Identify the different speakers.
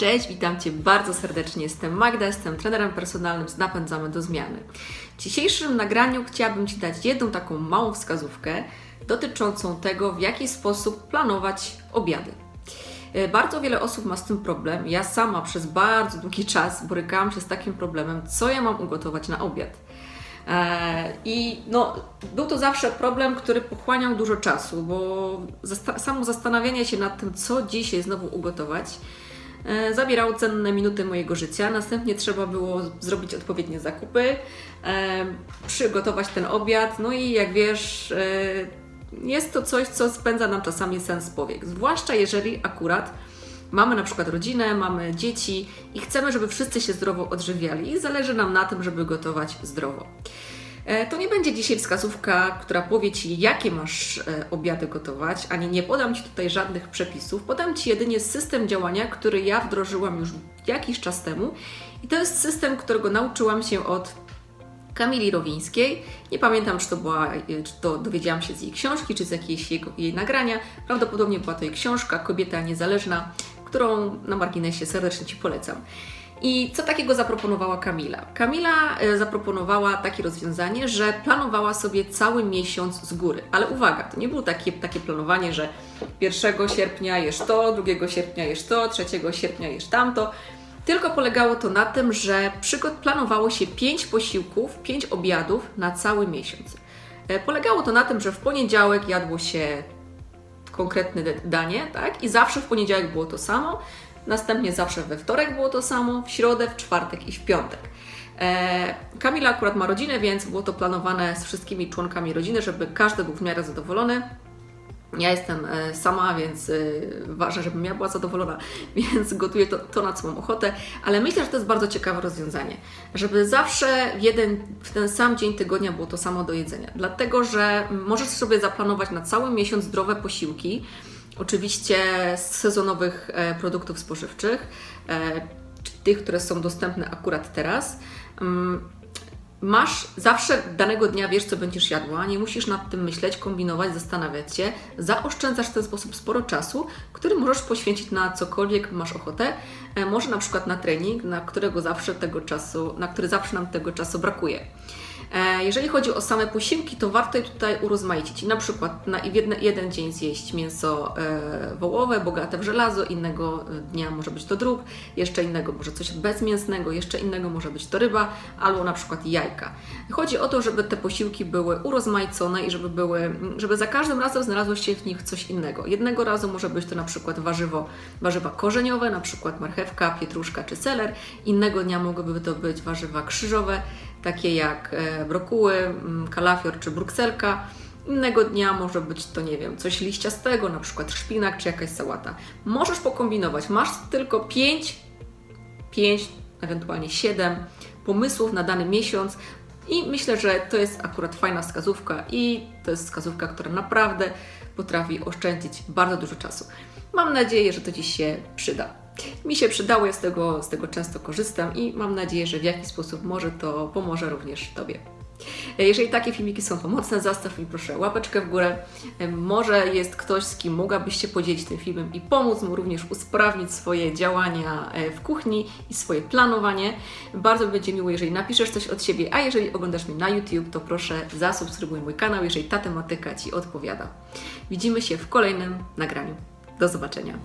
Speaker 1: Cześć, witam Cię bardzo serdecznie. Jestem Magda, jestem trenerem personalnym z Napędzamy do Zmiany. W dzisiejszym nagraniu chciałabym Ci dać jedną taką małą wskazówkę dotyczącą tego, w jaki sposób planować obiady. E, Bardzo wiele osób ma z tym problem. Ja sama przez bardzo długi czas borykałam się z takim problemem, co ja mam ugotować na obiad. E, I no, był to zawsze problem, który pochłaniał dużo czasu, bo zasta- samo zastanawianie się nad tym, co dzisiaj znowu ugotować, e, zabierało cenne minuty mojego życia. Następnie trzeba było zrobić odpowiednie zakupy, e, przygotować ten obiad, no i jak wiesz, e, jest to coś, co spędza nam czasami sens powiek. Zwłaszcza jeżeli akurat mamy na przykład rodzinę, mamy dzieci i chcemy, żeby wszyscy się zdrowo odżywiali i zależy nam na tym, żeby gotować zdrowo. E, To nie będzie dzisiaj wskazówka, która powie Ci, jakie masz e, obiady gotować, ani nie podam Ci tutaj żadnych przepisów. Podam Ci jedynie system działania, który ja wdrożyłam już jakiś czas temu i to jest system, którego nauczyłam się od Kamili Rowińskiej. Nie pamiętam, czy to, była, czy to dowiedziałam się z jej książki, czy z jakiejś jej nagrania. Prawdopodobnie była to jej książka Kobieta Niezależna, którą na marginesie serdecznie Ci polecam. I co takiego zaproponowała Kamila? Kamila e, zaproponowała takie rozwiązanie, że planowała sobie cały miesiąc z góry. Ale uwaga, to nie było takie, takie planowanie, że 1 sierpnia jesz to, 2 sierpnia jesz to, 3 sierpnia jesz tamto. Tylko polegało to na tym, że przygod planowało się 5 posiłków, 5 obiadów na cały miesiąc. E, Polegało to na tym, że w poniedziałek jadło się konkretne danie, tak? I zawsze w poniedziałek było to samo, następnie zawsze we wtorek było to samo, w środę, w czwartek i w piątek. E, Kamila akurat ma rodzinę, więc było to planowane z wszystkimi członkami rodziny, żeby każdy był w miarę zadowolony. Ja jestem e, sama, więc e, ważne, żebym ja była zadowolona, więc gotuję to, to, na co mam ochotę, ale myślę, że to jest bardzo ciekawe rozwiązanie, żeby zawsze w jeden, w ten sam dzień tygodnia było to samo do jedzenia, dlatego, że możesz sobie zaplanować na cały miesiąc zdrowe posiłki, oczywiście z sezonowych e, produktów spożywczych, e, tych, które są dostępne akurat teraz. Mm, Masz zawsze danego dnia wiesz, co będziesz jadła, nie musisz nad tym myśleć, kombinować, zastanawiać się. Zaoszczędzasz w ten sposób sporo czasu, który możesz poświęcić na cokolwiek masz ochotę. E, Może na przykład na trening, na którego zawsze tego czasu, na który zawsze nam tego czasu brakuje. E, Jeżeli chodzi o same posiłki, to warto je tutaj urozmaicić. Na przykład na jeden dzień zjeść mięso e, wołowe, bogate w żelazo, innego dnia może być to drób, jeszcze innego może coś bezmięsnego, jeszcze innego może być to ryba, albo na przykład jajka. Chodzi o to, żeby te posiłki były urozmaicone i żeby były, żeby za każdym razem znalazło się w nich coś innego. Jednego razu może być to na przykład warzywo, warzywa korzeniowe, na przykład marchewka, pietruszka czy seler. Innego dnia mogłyby to być warzywa krzyżowe, takie jak e, brokuły, mm, kalafior czy brukselka. Innego dnia może być to, nie wiem, coś liściastego, na przykład szpinak czy jakaś sałata. Możesz pokombinować. Masz tylko 5, 5, ewentualnie 7 pomysłów na dany miesiąc. I myślę, że to jest akurat fajna wskazówka i to jest wskazówka, która naprawdę potrafi oszczędzić bardzo dużo czasu. Mam nadzieję, że to Ci się przyda. Mi się przydało, ja z tego, z tego często korzystam i mam nadzieję, że w jakiś sposób może to pomoże również Tobie. Jeżeli takie filmiki są pomocne, zostaw mi proszę łapeczkę w górę. Może jest ktoś, z kim mogłabyś się podzielić tym filmem i pomóc mu również usprawnić swoje działania e, w kuchni i swoje planowanie. Bardzo będzie miło, jeżeli napiszesz coś od siebie, a jeżeli oglądasz mnie na YouTube, to proszę zasubskrybuj mój kanał, jeżeli ta tematyka Ci odpowiada. Widzimy się w kolejnym nagraniu. Do zobaczenia.